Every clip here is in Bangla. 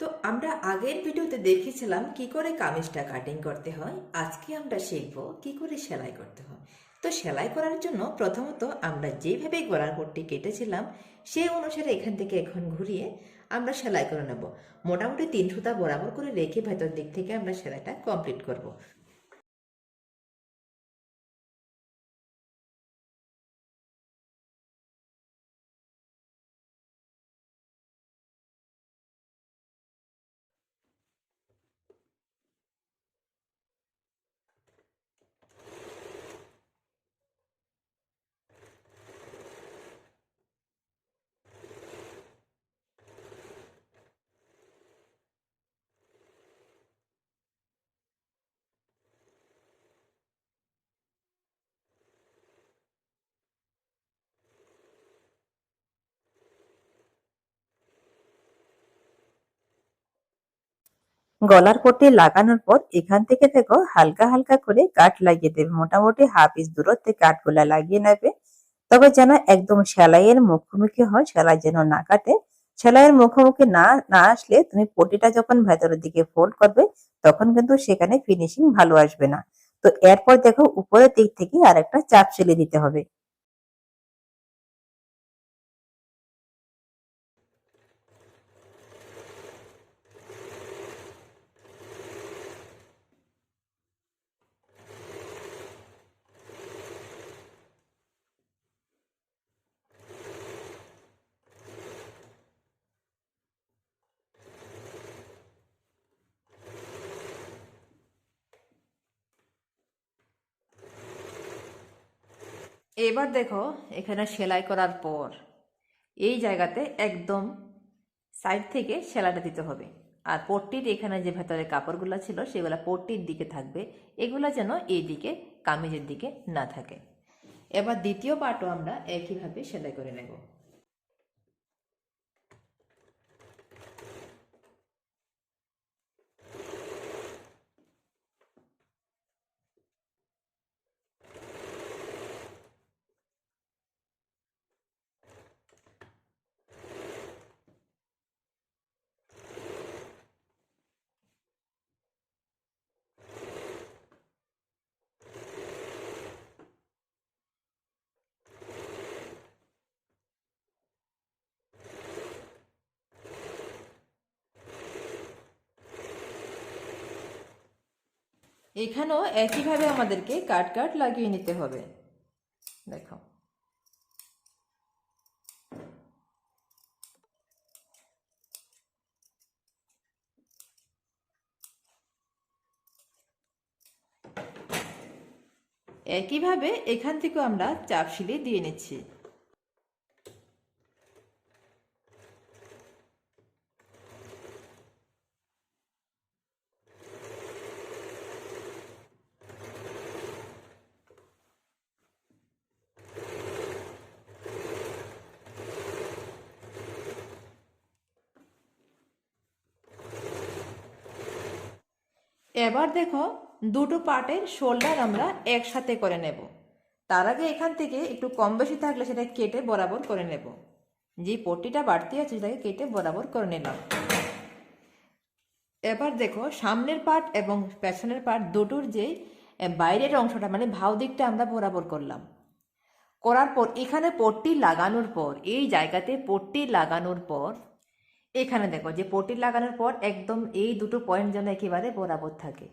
তো আমরা আগের ভিডিওতে দেখেছিলাম কি করে কামিজটা কাটিং করতে হয়। আজকে আমরা শিখব কি করে সেলাই করতে হয়। তো সেলাই করার জন্য প্রথমত আমরা যেভাবে গলার কোটটি কেটেছিলাম, সেই অনুসারে এখান থেকে এখন ঘুরিয়ে আমরা সেলাই করে নেব। মোটামুটি তিন সুতা বরাবর করে রেখে ভেতর দিক থেকে আমরা সেলাইটা কমপ্লিট করব। গলার পট্টি লাগানোর পর এখান থেকে দেখো হালকা হালকা করে কাট লাগিয়ে দেবে। মোটামুটি হাফ ইঞ্চ দূরত্বে কাটগুলা লাগিয়ে নেবে। তবে যেন একদম সেলাইয়ের মুখোমুখি হয়, সেলাই যেন না কাটে। সেলাইয়ের মুখোমুখি না না আসলে তুমি পটিটা যখন ভেতরের দিকে ফোল্ড করবে, তখন কিন্তু সেখানে ফিনিশিং ভালো আসবে না। তো এরপর দেখো উপরের দিক থেকে আর একটা চাপ সেলে দিতে হবে। এবার দেখো, এখানে সেলাই করার পর এই জায়গাতে একদম সাইড থেকে সেলাইটা দিতে হবে। আর পট্টির এখানে যে ভেতরে কাপড়গুলো ছিল, সেগুলো পট্টির দিকে থাকবে। এগুলো যেন এই দিকে কামিজের দিকে না থাকে। এবার দ্বিতীয় পার্টও আমরা একইভাবে সেলাই করে নেব। এখানেও একইভাবে আমাদেরকে কাট কাট লাগিয়ে নিতে হবে। দেখো। একইভাবে এখান থেকেও আমরা চাপ সিলি দিয়ে নিচ্ছি। এবার দেখো দুটো পার্টের শোল্ডার আমরা একসাথে করে নেব। তার আগে এখান থেকে একটু কম বেশি থাকলে সেটা কেটে বরাবর করে নেব। যে পট্টিটা বাড়তি আছে সেটাকে কেটে বরাবর করে নিলাম। এবার দেখো সামনের পার্ট এবং পেছনের পার্ট দুটোর যে বাইরের অংশটা মানে ভাও দিকটা আমরা বরাবর করলাম। করার পর এখানে পট্টি লাগানোর পর, এই জায়গাতে পট্টি লাগানোর পর এখানে দেখো, যে পটি লাগানোর পর একদম এই দুটো পয়েন্ট যেন একেবারে বরাবর থাকে।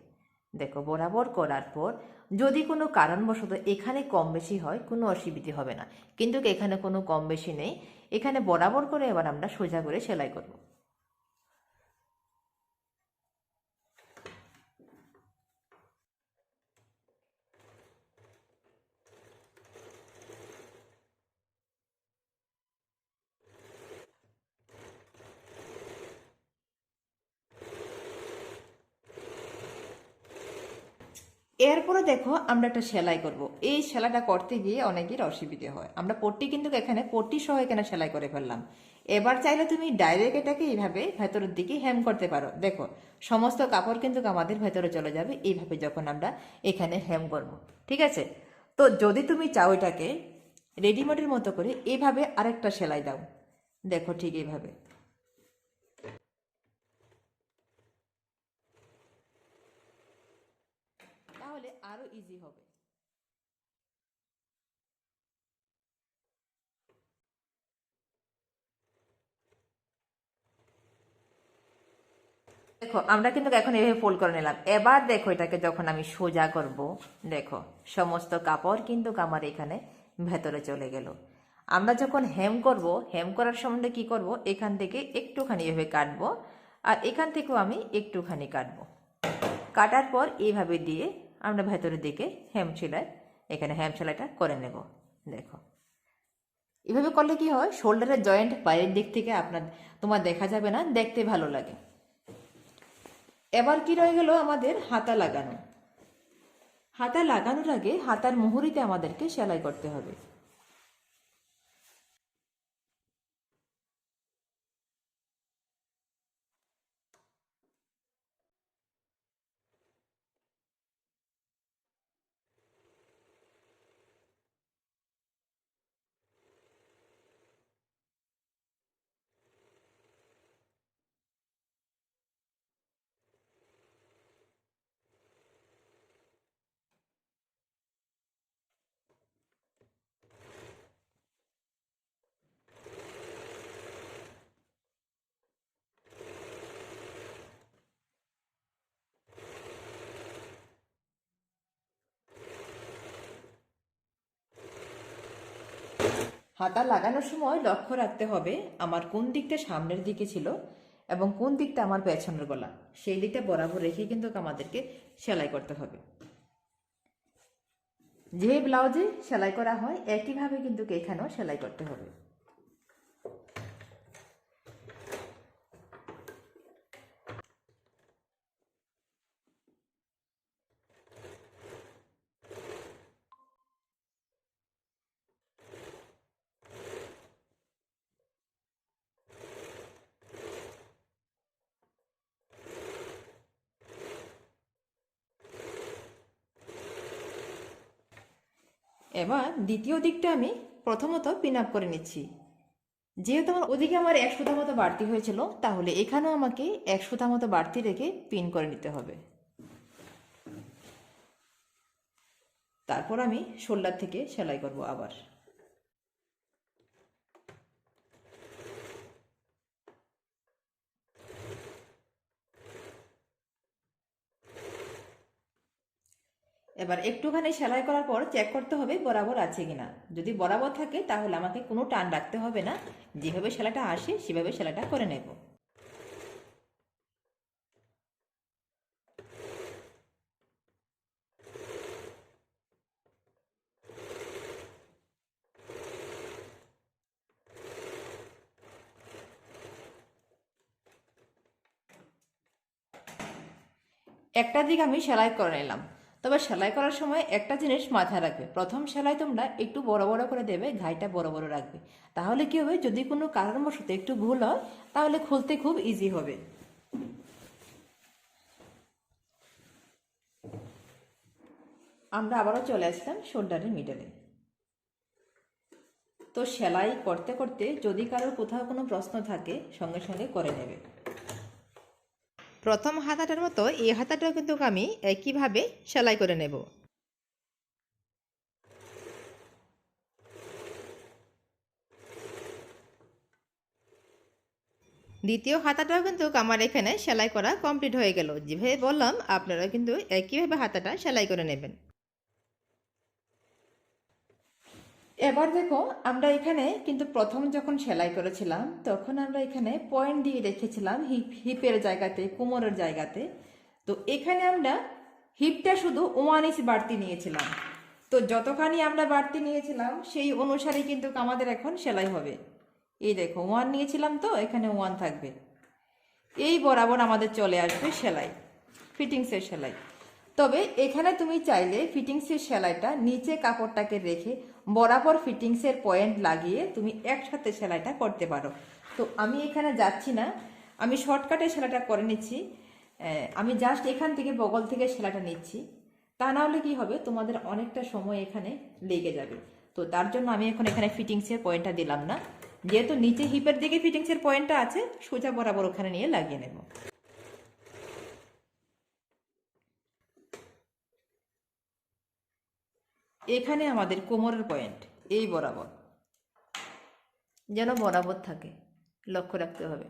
দেখো, বরাবর করার পর যদি কোনো কারণবশত এখানে কম বেশি হয়, কোনো অসুবিধে হবে না। কিন্তু এখানে কোনো কম বেশি নেই। এখানে বরাবর করে এবার আমরা সোজা করে সেলাই করব। এরপরে দেখো আমরা একটা সেলাই করব। এই সেলাইটা করতে গিয়ে অনেকের অসুবিধে হয়। আমরা পট্টি কিন্তু এখানে পট্টি সহ এখানে সেলাই করে ফেললাম। এবার চাইলে তুমি ডাইরেক্ট এটাকে এইভাবে ভেতরের দিকে হ্যাম করতে পারো। দেখো, সমস্ত কাপড় কিন্তু আমাদের ভেতরে চলে যাবে। এইভাবে যখন আমরা এখানে হ্যাম করব। ঠিক আছে? তো যদি তুমি চাও এটাকে রেডিমেডের মতো করে এইভাবে আরেকটা সেলাই দাও। দেখো ঠিক এইভাবে ইজি হবে দেখো, আমরা কিন্তু এখন এভাবে ফোল্ড করে নিলাম। এবার দেখো এটাকে যখন আমি সোজা করব, দেখো, সমস্ত কাপড় কিন্তু আমার এখানে ভেতরে চলে গেল। আমরা যখন হেম করব হেম করার সম্বন্ধে কি করব? এখান থেকে একটুখানি এভাবে কাটবো, আর এখান থেকেও আমি একটুখানি কাটবো। কাটার পর এইভাবে দিয়ে আমরা ভেতরের দিকে হেম সেলাই, এখানে হেম সেলাইটা করে নেব। দেখো, এভাবে করলে কি হয়? শোল্ডারের জয়েন্ট বাইরের দিক থেকে আপনার, তোমার দেখা যাবে না, দেখতে ভালো লাগে। এবার কি রয়ে গেল আমাদের হাতা লাগানো। হাতা লাগানোর আগে হাতার মুহুরিতে আমাদেরকে সেলাই করতে হবে। হাতা লাগানোর সময় লক্ষ্য রাখতে হবে আমার কোন দিকটা সামনের দিকে ছিল এবং কোন দিকটা আমার পেছনের গলা। সেই দিকটা বরাবর রেখে কিন্তু আমাদেরকে সেলাই করতে হবে। যে ব্লাউজে সেলাই করা হয়, একইভাবে কিন্তু এখানেও সেলাই করতে হবে। এবার দ্বিতীয় দিকটা আমি প্রথমত পিন আপ করে নিচ্ছি। যেহেতু আমার ওদিকে আমার এক সুতা মতো বাড়তি হয়েছিল, তাহলে এখানেও আমাকে এক সুতা মতো বাড়তি রেখে পিন করে নিতে হবে। তারপর আমি শোল্ডার থেকে সেলাই করব আবার। এবার একটুখানি সেলাই করার পর চেক করতে হবে বরাবর আছে কিনা। যদি বরাবর থাকে, তাহলে আমাকে কোনো টান রাখতে হবে না। যেভাবে সেলাইটা আসে, সেভাবে সেলাইটা করে নেব। একটা দিক আমি সেলাই করে নিলাম। তবে সেলাই করার সময় একটা জিনিস মাথায় রাখবে। প্রথম সেলাই তোমরা একটু বড় বড় করে দেবে, ঘাইটা বড় বড় রাখবে। তাহলে কি হবে? যদি কোনো কারণবশত একটু ভুল হয়, তাহলে খুলতে খুব ইজি হবে। আমরা আবারও চলে আসলাম শোল্ডারের মিডলে তো সেলাই করতে করতে যদি কারোর কোথাও কোনো প্রশ্ন থাকে, সঙ্গে সঙ্গে করে নেবে। প্রথম হাতাটার মতো এই হাতাটাও কিন্তু আমি একইভাবে সেলাই করে নেব? দ্বিতীয় হাতাটাও কিন্তু আমার এখানে সেলাই করা কমপ্লিট হয়ে গেল। যেভাবে বললাম আপনারা কিন্তু একইভাবে হাতাটা সেলাই করে নেবেন? এবার দেখো, আমরা এখানে কিন্তু প্রথম যখন সেলাই করেছিলাম, তখন আমরা এখানে পয়েন্ট দিয়ে রেখেছিলাম হিপ হিপের জায়গাতে, কোমরের জায়গাতে। তো এখানে আমরা হিপটা শুধু ওয়ান ইঞ্চ বাড়তি নিয়েছিলাম। তো যতখানি আমরা বাড়তি নিয়েছিলাম, সেই অনুসারে কিন্তু আমাদের এখন সেলাই হবে। এই দেখো ওয়ান নিয়েছিলাম তো, এখানে ওয়ান থাকবে। এই বরাবর আমাদের চলে আসবে সেলাই ফিটিংসের সেলাই। তবে এখানে তুমি চাইলে ফিটিংসের সেলাইটা নিচে কাপড়টাকে রেখে বরাবর ফিটিংসের পয়েন্ট লাগিয়ে তুমি একসাথে সেলাইটা করতে পারো। তো আমি এখানে যাচ্ছি না। আমি শর্টকাটে সেলাইটা করে নিচ্ছি। আমি জাস্ট এখান থেকে বগল থেকে সেলাইটা নিচ্ছি। তা না হলে কি হবে? তোমাদের অনেকটা সময় এখানে লেগে যাবে। তো তার জন্য আমি এখন এখানে ফিটিংসের পয়েন্টটা দিলাম না। যেহেতু নিচে হিপের দিকে ফিটিংসের পয়েন্টটা আছে, সোজা বরাবর ওখানে নিয়ে লাগিয়ে নেব। এখানে আমাদের কোমরের পয়েন্ট এই বরাবর। যেন বরাবর থাকে লক্ষ্য রাখতে হবে।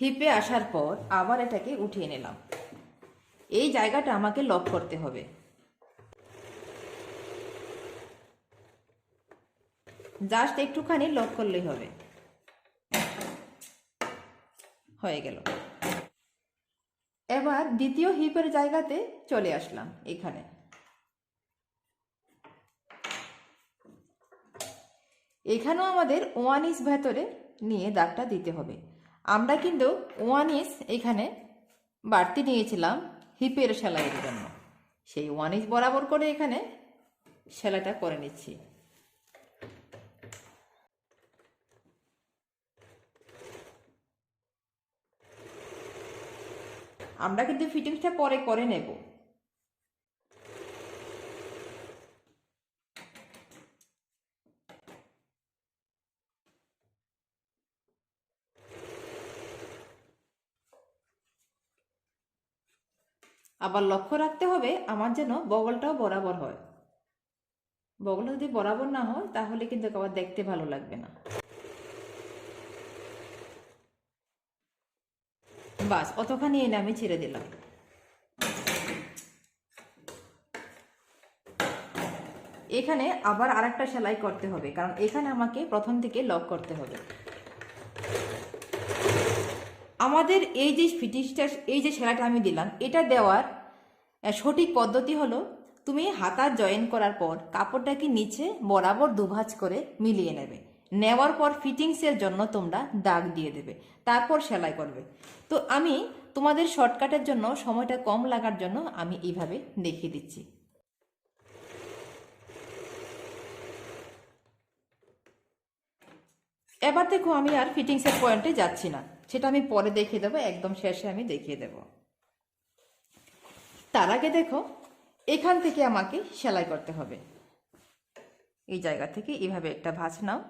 হিপে আসার পর আবার এটাকে উঠিয়ে নিলাম। এই জায়গাটা আমাকে লক করতে হবে। জাস্ট একটুখানি লক করলেই হবে। হয়ে গেল। এবার দ্বিতীয় হিপের জায়গাতে চলে আসলাম এখানে। এখানেও আমাদের ওয়ান ইস ভেতরে নিয়ে দাগটা দিতে হবে। আমরা কিন্তু ওয়ান ইস এখানে বাড়তি নিয়েছিলাম হিপের সেলাইয়ের জন্য। সেই ওয়ান ইস বরাবর করে এখানে সেলাইটা করে নিচ্ছি। আমরা কিন্তু ফিটিংসটা পরে করে নেব। আবার লক্ষ্য রাখতে হবে, আমার যেন বগলটাও বরাবর হয়। বগলটা যদি বরাবর না হয়, তাহলে কিন্তু আবার দেখতে ভালো লাগবে না। বাস, অতখানি এনে আমি ছেড়ে দিলাম। এখানে আবার আরেকটা সেলাই করতে হবে, কারণ এখানে আমাকে প্রথম থেকে লক করতে হবে। আমাদের এই যে ফিটিংসটা এই যে সেলাইটা আমি দিলাম, এটা দেওয়ার সঠিক পদ্ধতি হলো, তুমি হাতা জয়েন করার পর কাপড়টাকে নিচে বরাবর দুভাজ করে মিলিয়ে নেবে। নেওয়ার পর ফিটিংসের জন্য তোমরা দাগ দিয়ে দেবে। তারপর সেলাই করবে। তো আমি তোমাদের শর্টকাটের জন্য সময়টা কম লাগার জন্য আমি এইভাবে দেখিয়ে দিচ্ছি। এবার দেখো আমি আর ফিটিংসের পয়েন্টে যাচ্ছি না। সেটা আমি পরে দেখিয়ে দেবো, একদম শেষে আমি দেখিয়ে দেব। তার আগে দেখো, এখান থেকে আমাকে সেলাই করতে হবে। এই জায়গা থেকে এইভাবে একটা ভাঁজ নাও।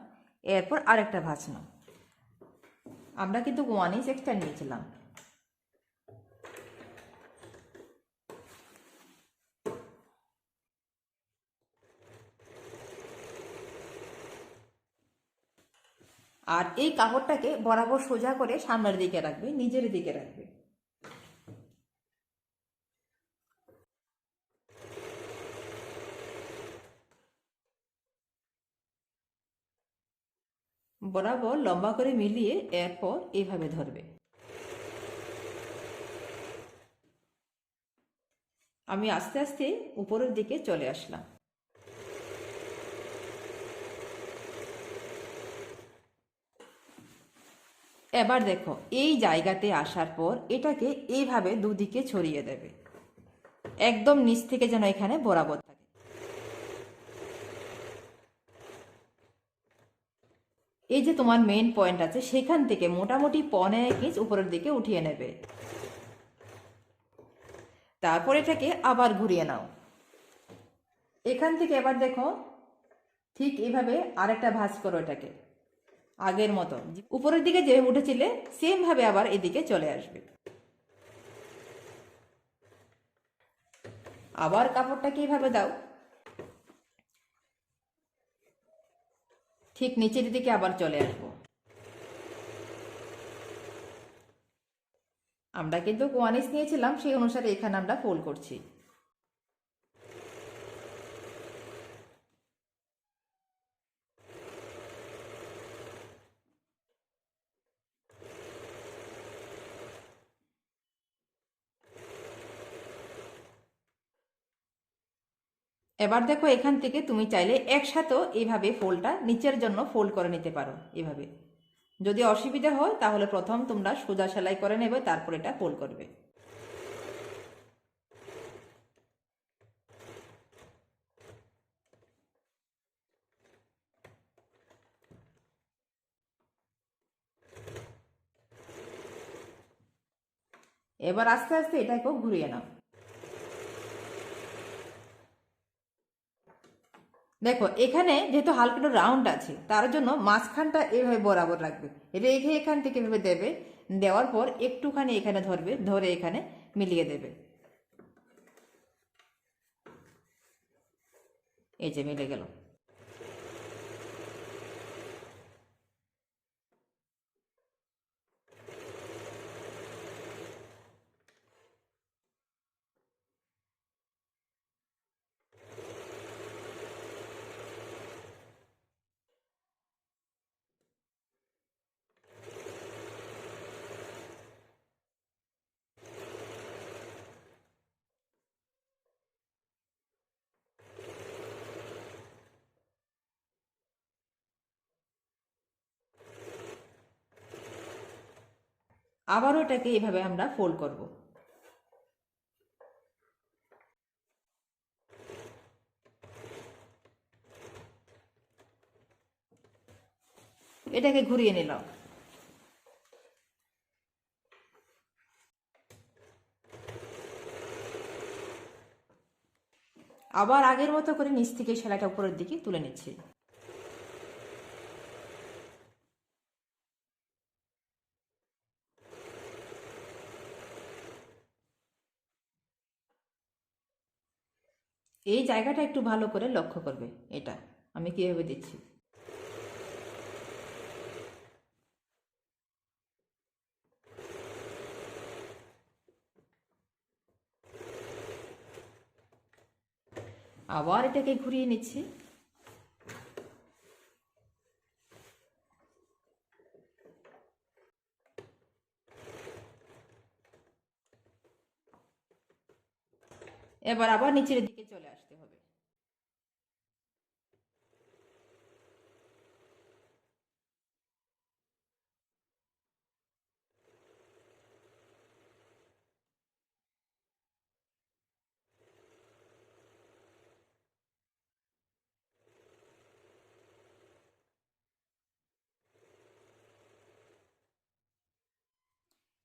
এরপর আরেকটা ভাঁজ নাও আমরা কিন্তু ওয়ান ইঞ্চ এক্সট্রা নিয়েছিলাম। আর এই কাপড়টাকে বরাবর সোজা করে সামনের দিকে রাখবে, নিজের দিকে রাখবে। বরাবর লম্বা করে মিলিয়ে এরপর এইভাবে ধরবে। আমি আস্তে আস্তে উপরের দিকে চলে আসলাম। এবার দেখো, এই জায়গাতে আসার পর এটাকে এইভাবে দুদিকে ছড়িয়ে দেবে। একদম নিচ থেকে যেন এখানে বরাবর থাকে এই যে তোমার মেন পয়েন্ট আছে, সেখান থেকে মোটামুটি পনে এক ইঞ্চ উপরের দিকে উঠিয়ে নেবে। তারপর এটাকে আবার ঘুরিয়ে নাও। এখান থেকে এবার দেখো, ঠিক এভাবে আরেকটা ভাঁজ করো এটাকে, আগের মতো। উপরের দিকে যে উঠেছিলে সেম ভাবে আবার এদিকে চলে আসবে। আবার কাপড়টাকে এইভাবে দাও। ঠিক নিচের দিকে আবার চলে আসব। আমরা কিন্তু কোয়ানিস নিয়েছিলাম, সেই অনুসারে এখানে আমরা ফোল্ড করছি। এবার দেখো এখান থেকে তুমি চাইলে একসাথেও এইভাবে ফোলটা নিচের জন্য ফোল্ড করে নিতে পারো এভাবে যদি অসুবিধা হয়, তাহলে প্রথম তোমরা সোজা সেলাই করে নেবে, তারপর এটা ফোল্ড করবে। এবার আস্তে আস্তে এটাকেও ঘুরিয়ে নাও। দেখো, এখানে যেহেতু হালকা একটু রাউন্ড আছে, তার জন্য মাঝখানটা এভাবে বরাবর রাখবে। রেখে এখান থেকে এভাবে দেবে, দেওয়ার পর একটুখানি এখানে ধরবে, ধরে এখানে মিলিয়ে দেবে। এই যে মিলে গেল। আবারও এটাকে এইভাবে আমরা ফোল্ড করব। এটাকে ঘুরিয়ে নিলাম। আবার আগের মতো করে নিচ থেকে সেলাইটা উপরের দিকে তুলে নিচ্ছি। এই জায়গাটা একটু ভালো করে লক্ষ্য করবে, এটা আমি কীভাবে দিচ্ছি। আবার এটাকে ঘুরিয়ে নিচ্ছি। এবার আবার নিচের দিকে চলে আসতে হবে।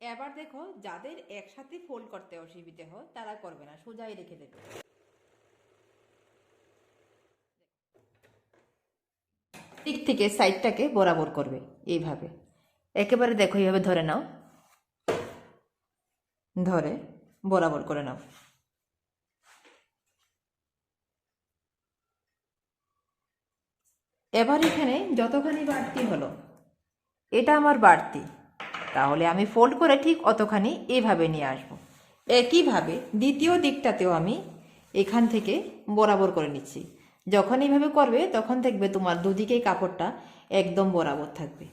এবার দেখো, যাদের একসাথে ফোল্ড করতে অসুবিধে হয়, তারা করবে না, সোজাই রেখে দেবে। দিক থেকে সাইডটাকে বরাবর করবে, এইভাবে। একেবারে দেখো, এইভাবে ধরে নাও। ধরে বরাবর করে নাও। এবার এখানে যতখানি বাড়তি হলো, এটা আমার বাড়তি। তাহলে আমি ফোল্ড করে ঠিক অতখানি এভাবে নিয়ে আসব। একইভাবে দ্বিতীয় দিকটাতেও আমি এখান থেকে বরাবর করে নিচ্ছি। যখন এইভাবে করবে, তখন দেখবে তোমার দুদিকেই কাপড়টা একদম বরাবর থাকবে।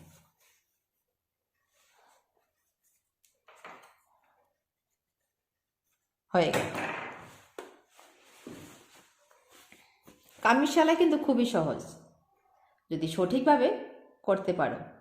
হয়ে গেল। কিন্তু খুবই সহজ। যদি সঠিকভাবে করতে পারো।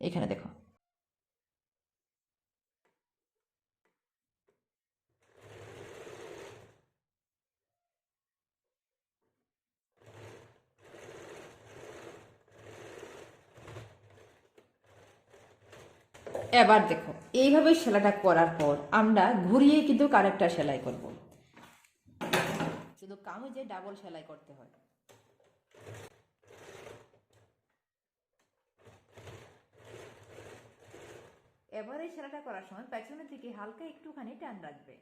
এখানে দেখো। এবার দেখো, এইভাবে সেলাইটা করার পর আমরা ঘুরিয়ে কিন্তু কারেক্টটা সেলাই করব। শুধু কামিজে ডাবল সেলাই করতে হয়। এবার এই করার সময় পেছনের দিকে হালকা একটুখানি টান রাখবে।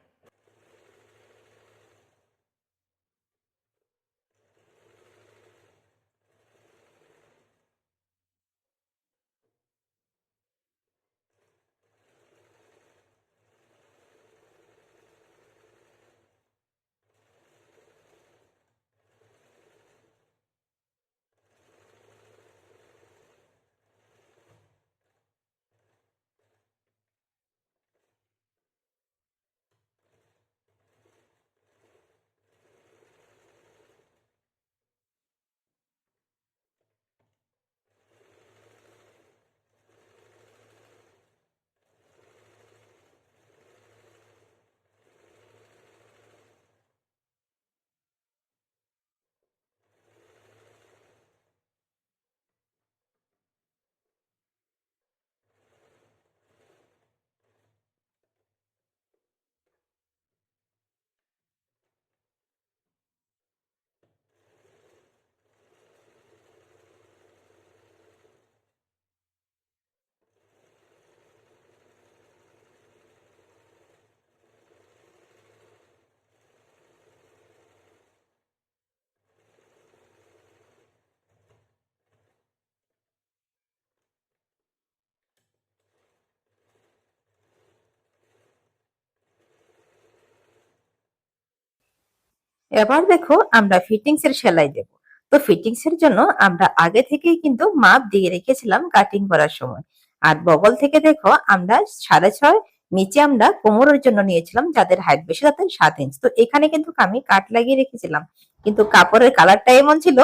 এবার দেখো আমরা ফিটিংস এর সেলাই দেব। তো ফিটিংস এর জন্য আমরা আগে থেকেই কিন্তু মাপ দিয়ে রেখেছিলাম কাটিং করার সময়। আর বগল থেকে দেখো আমরা সাড়ে ছয়, নিচে আমরা কোমরের জন্য নিয়েছিলাম যাদের হাইট বেশি তাদের সাত ইঞ্চ তো এখানে কিন্তু আমি কাট লাগিয়ে রেখেছিলাম। কিন্তু কাপড়ের কালারটা এমন ছিল,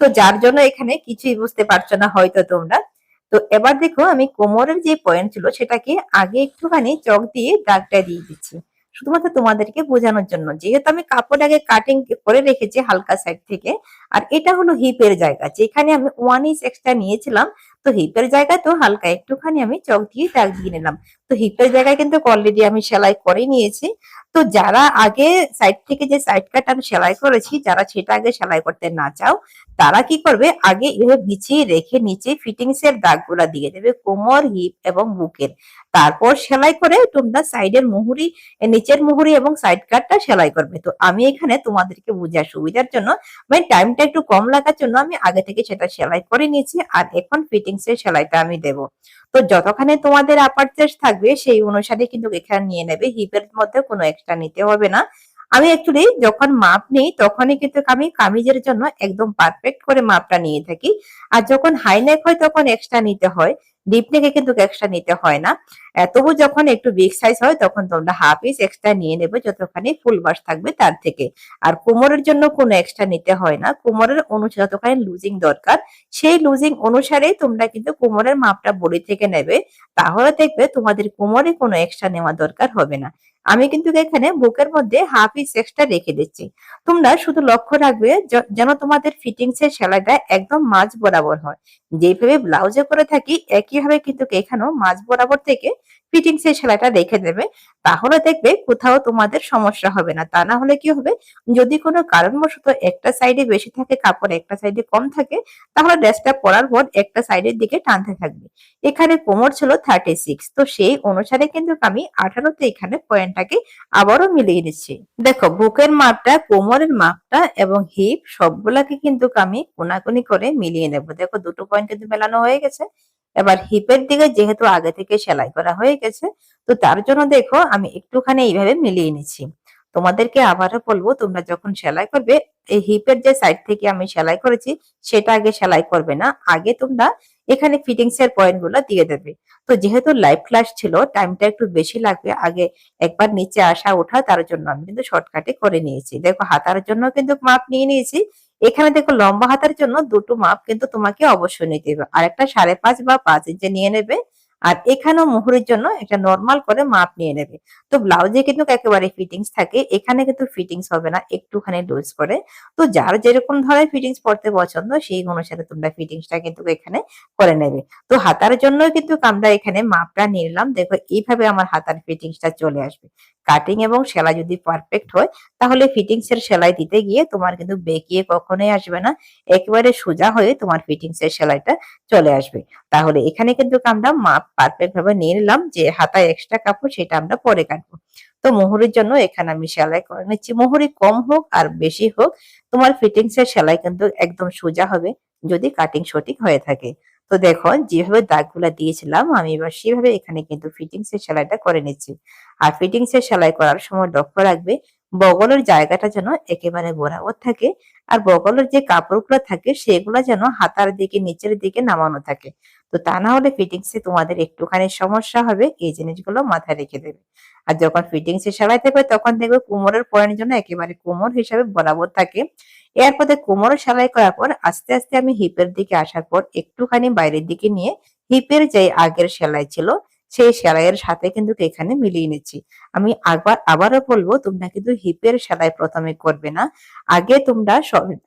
তো যার জন্য এখানে কিছুই বুঝতে পারছ না হয়তো তোমরা। তো এবার দেখো আমি কোমরের যে পয়েন্ট ছিল সেটাকে আগে একটুখানি চক দিয়ে দাগটা দিয়ে দিচ্ছি। শুধুমাত্র তোমাদেরকে বোঝানোর জন্য। যেহেতু আমি কাপড় আগে কাটিং করে রেখেছি হালকা সাইড থেকে, আর এটা হলো হিপের জায়গা। যেখানে আমি ওয়ান ইঞ্চ এক্সট্রা নিয়েছিলাম, তো হিপের জায়গায় তো হালকা একটুখানি আমি চক দিয়ে দাগ দিয়ে নিলাম। তো হিপের জায়গায় কিন্তু অলরেডি আমি সেলাই করে নিয়েছি। তো যারা আগে সাইড থেকে যে সাইড কাট আমি সেলাই করেছি, যারা সেটা আগে সেলাই করতে না চাও তারা কি করবে? আগে এভাবে বিছিয়ে রেখে নিচে ফিটিংস এর দাগগুলা দিয়ে দেবে, কোমর হিপ এবং বুকের। তারপর সেলাই করে তোমরা সাইডের মুহুরি, নিচের মুহুরি এবং সাইড কাটটা সেলাই করবে। তো আমি এখানে তোমাদেরকে বোঝার সুবিধার জন্য মানে টাইমটা একটু কম লাগার জন্য আমি আগে থেকে সেটা সেলাই করে নিয়েছি আর এখন ফিটিংস এর সেলাইটা আমি দেব। তো যতখানি তোমাদের আপার চেস্ট থাকবে, সেই অনুসারে কিন্তু এখানে নিয়ে নেবে। হিপের মধ্যে কোনো এক্সট্রা নিতে হবে না। আমি অ্যাকচুয়ালি যখন মাপ নেই, তখনই কিন্তু আমি কামিজের জন্য একদম পারফেক্ট করে মাপটা নিয়ে থাকি। আর যখন হাই নেক হয়, তখন এক্সট্রা নিতে হয়। ডিপ নেকে কিন্তু এক্সট্রা নিতে হয় না। তবু যখন একটু বিগ সাইজ হয়, তখন তোমরা হাফ ইঞ্চ এক্সট্রা নিয়ে নেবে, যতখানি ফুল বাস থাকবে তার থেকে। আর কোমরের জন্য কোনো এক্সট্রা নিতে হয় না। কোমরের অনুসারে যতখানি লুজিং দরকার, সেই লুজিং অনুসারে তোমরা কিন্তু কোমরের মাপটা বডি থেকে নেবে। তাহলে দেখবে তোমাদের কোমরে কোনো এক্সট্রা নেওয়া দরকার হবে না। আমি কিন্তু এখানে বুকের মধ্যে হাফ ইঞ্চ এক্সট্রা রেখে দিচ্ছি। তোমরা শুধু লক্ষ্য রাখবে যেন তোমাদের ফিটিংস এর সেলাইটা একদম মাঝ বরাবর হয়। যেভাবে ব্লাউজে করে থাকি, একইভাবে কিন্তু এখানেও মাঝ বরাবর থেকে ফিটিংস এর সেলাইটা রেখে দেবে তাহলে দেখবে কোথাও তোমাদের সমস্যা হবে না। তা না হলে কি হবে? যদি কোনো কারণবশত একটা সাইডে বেশি থাকে, কাপড় একটা সাইডে কম থাকে, তাহলে ড্রেসটা পরার পর একটা সাইডের দিকে টানতে থাকবে। এখানে কোমর ছিল থার্টি সিক্স তো সেই অনুসারে কিন্তু আমি আঠারোতে এখানে পয়েন্টটাকে আবারও মিলিয়ে নিচ্ছি। দেখো, বুকের মাপটা, কোমরের মাপটা এবং হিপ সবগুলাকে কিন্তু আমি কোনাকুনি করে মিলিয়ে নেব। দেখো, দুটো পয়েন্ট কিন্তু মেলানো হয়ে গেছে। এবার হিপের দিকে যেহেতু আগে থেকে সেলাই করা হয়ে গেছে, তো তার জন্য দেখো আমি একটুখানি এইভাবে মিলিয়ে নিচ্ছি। তোমাদেরকে আবারও বলব, তোমরা যখন সেলাই করবে, এই হিপের যে সাইড থেকে আমি সেলাই করেছি, সেটা আগে সেলাই করবে না, আগে তোমরা এখানে ফিটিংস এর পয়েন্টগুলো দিয়ে দেবে। তো যেহেতু লাইভ ক্লাস ছিল টাইমটা একটু বেশি লাগবে, আগে একবার নিচে আসা ওঠা, তার জন্য আমি কিন্তু শর্টকাটে করে নিয়েছি। দেখো, হাতার জন্য কিন্তু মাপ নিয়ে নিয়েছি এখানে দেখো লম্বা হাতার জন্য দুটো মাপ কিন্তু তোমাকে অবশ্যই নিতে হবে। আর একটা সাড়ে পাঁচ বা পাঁচ ইঞ্চি নিয়ে নেবে। আর এখানেও মুহুরের জন্য একটা নর্মাল করে মাপ নিয়ে নেবে। তো ব্লাউজে কিন্তু একেবারে ফিটিংস থাকে। এখানে কিন্তু ফিটিংস হবে না, একটুখানি লুজ করে। তো যার যেরকম ধরনের ফিটিংস পড়তে পছন্দ, সেই অনুসারে তোমরা ফিটিংসটা কিন্তু এখানে করে নেবে। তো হাতার জন্য কিন্তু আমরা এখানে মাপটা নিলাম। দেখো এইভাবে আমার হাতার ফিটিংসটা চলে আসবে। কাটিং এবং সেলাই যদি পারফেক্ট হয়, তাহলে ফিটিংস এর সেলাই দিতে গিয়ে তোমার কিন্তু বেঁকিয়ে কখনোই আসবে না। একেবারে সোজা হয়ে তোমার ফিটিংস এর সেলাইটা চলে আসবে। তাহলে এখানে কিন্তু আমরা মাপ পারফেক্ট ভাবে নিয়ে নিলাম যে হাতায় এক্সট্রা কাপড় সেটা আমরা পরে কাটবো। তো মোহরের জন্য এখানে আমি সেলাই করে নিচ্ছি। মোহরি কম হোক আর বেশি হোক, তোমার ফিটিংস এর সেলাই কিন্তু একদম সোজা হবে যদি কাটিং সঠিক হয়ে থাকে। তো দেখো, যেভাবে দাগগুলা দিয়েছিলাম, আমি এবার সেভাবে এখানে কিন্তু ফিটিংস এর সেলাইটা করে নিচ্ছি। আর ফিটিংস এর সেলাই করার সময় লক্ষ্য রাখবে বগলের জায়গাটা যেন একেবারে বরাবর থাকে আর বগলের যে কাপড়গুলো থাকে সেগুলো যেন হাতার দিকে, নিচের দিকে নামানো থাকে। তো তা না হলে ফিটিংস তোমাদের একটুখানি সমস্যা হবে, এই জিনিসগুলো মাথায় রেখে দেবে। আর যখন ফিটিংস সেলাই থাকবে তখন দেখবে কোমরের পয়েন্ট যেন একেবারে কোমর হিসাবে বরাবর থাকে। এরপরে কোমর সেলাই করার পর আস্তে আস্তে আমি হিপের দিকে আসার পর একটুখানি বাইরের দিকে নিয়ে হিপের যে আগের সেলাই ছিল সেই সেলাইয়ের সাথে কিন্তু এখানে মিলিয়ে নিচ্ছি। আমি আবার আবারও বলব, তোমরা কিন্তু হিপের সেলাই প্রথমে করবে না। আগে তোমরা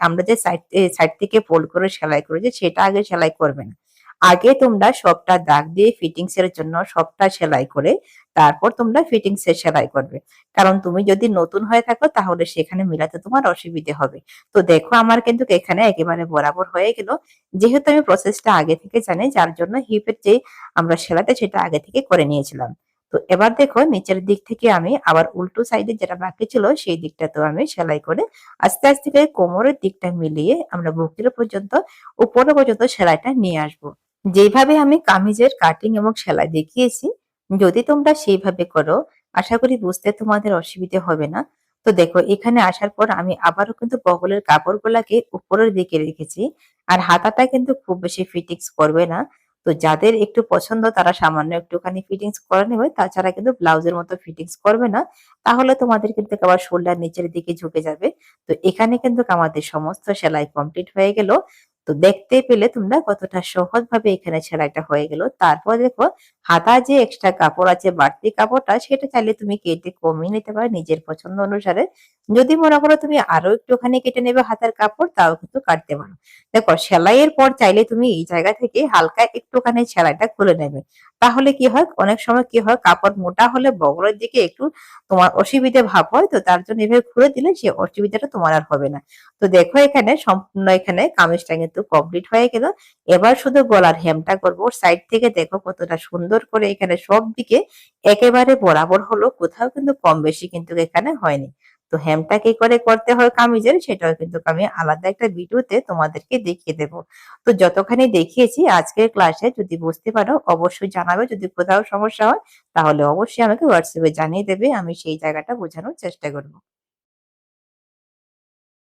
আমরা যে সাইড সাইড থেকে ফোল্ড করে সেলাই করেছি, সেটা আগে সেলাই করবে না। আগে তোমরা সবটা দাগ দিয়ে ফিটিংস এর জন্য সবটা সেলাই করে তারপর তোমরা ফিটিংস এর সেলাই করবে। কারণ তুমি যদি নতুন হয়ে থাকো তাহলে সেখানে মিলাতে তোমার অসুবিধে হবে। তো দেখো আমার কিন্তু এখানে একেবারে বরাবর হয়ে গেল। যেহেতু আমি প্রসেসটা আগে থেকে জানি, যার জন্য হিপের যে আমরা সেলাতে সেটা আগে থেকে করে নিয়েছিলাম। তো এবার দেখো নিচের দিক থেকে আমি আবার উল্টো সাইডে যেটা বাকি ছিল সেই দিকটা তো আমি সেলাই করে আস্তে আস্তে কোমরের দিকটা মিলিয়ে আমরা বুকের পর্যন্ত উপরে পর্যন্ত সেলাইটা নিয়ে আসব। যেভাবে আমি কামিজের কাটিং এবং সেলাই দেখিয়েছি, যদি তোমরা সেইভাবে করো, আশা করি বুঝতে তোমাদের অসুবিধে হবে না। তো দেখো, এখানে আসার পর আমি আবারও কিন্তু বগলের কাপড়গুলাকে উপরের দিকে রেখেছি, আর হাতাটা কিন্তু খুব বেশি ফিটিংস করবে না। তো যাদের একটু পছন্দ, তারা সামান্য একটুখানি ফিটিংস করে নেবে, তাছাড়া কিন্তু ব্লাউজের মতো ফিটিংস করবে না। তাহলে তোমাদের কিন্তু আবার শোল্ডার নিচের দিকে ঝুঁকে যাবে। তো এখানে কিন্তু আমাদের সমস্ত সেলাই কমপ্লিট হয়ে গেল। তো দেখতে পেলে তোমরা কতটা সহজ ভাবে এখানে সেলাইটা হয়ে গেল। তারপর দেখো, হাতা যে এক্সট্রা কাপড় আছে, বাড়তি কাপড়টা, সেটা চাইলে তুমি কেটে কমিয়ে নিতে পারো নিজের পছন্দ অনুসারে। যদি মনে করো তুমি আরও একটুখানি কেটে নেবে হাতের কাপড়, তাও কিন্তু কাটতে পারো। দেখো, সেলাইয়ের পর চাইলে তুমি এই জায়গা থেকে হালকা একটুখানি সেলাইটা খুলে নেবে। তাহলে কি হয়, অনেক সময় কি হয়, কাপড় মোটা হলে বগলের দিকে একটু তোমার অসুবিধা ভাব হয়, তো তার জন্য এভাবে খুলে দিলে সে অসুবিধাটা তোমার আর হবে না। তো দেখো এখানে সম্পূর্ণ এখানে কামিজটা কিন্তু কমপ্লিট হয়ে গেল। এবার শুধু গলার হেমটা করব। সাইড থেকে দেখো কতটা সুন্দর করে এখানে সব দিকে একেবারে বরাবর হলো। কোথাও কিন্তু কম বেশি কিন্তু এখানে হয়নি। তো হেমটা কি করে করতে হয় কামিজের, সেটাও কিন্তু আমি আলাদা একটা ভিডিওতে তোমাদেরকে দেখিয়ে দেব। তো যতখানি দেখিয়েছি, আজকের ক্লাসে যদি বুঝতে পারো, অবশ্যই জানাবে। যদি কোথাও সমস্যা হয়, তাহলে অবশ্যই আমাকে হোয়াটসঅ্যাপে জানিয়ে দেবে। আমি সেই জায়গাটা বোঝানোর চেষ্টা করব।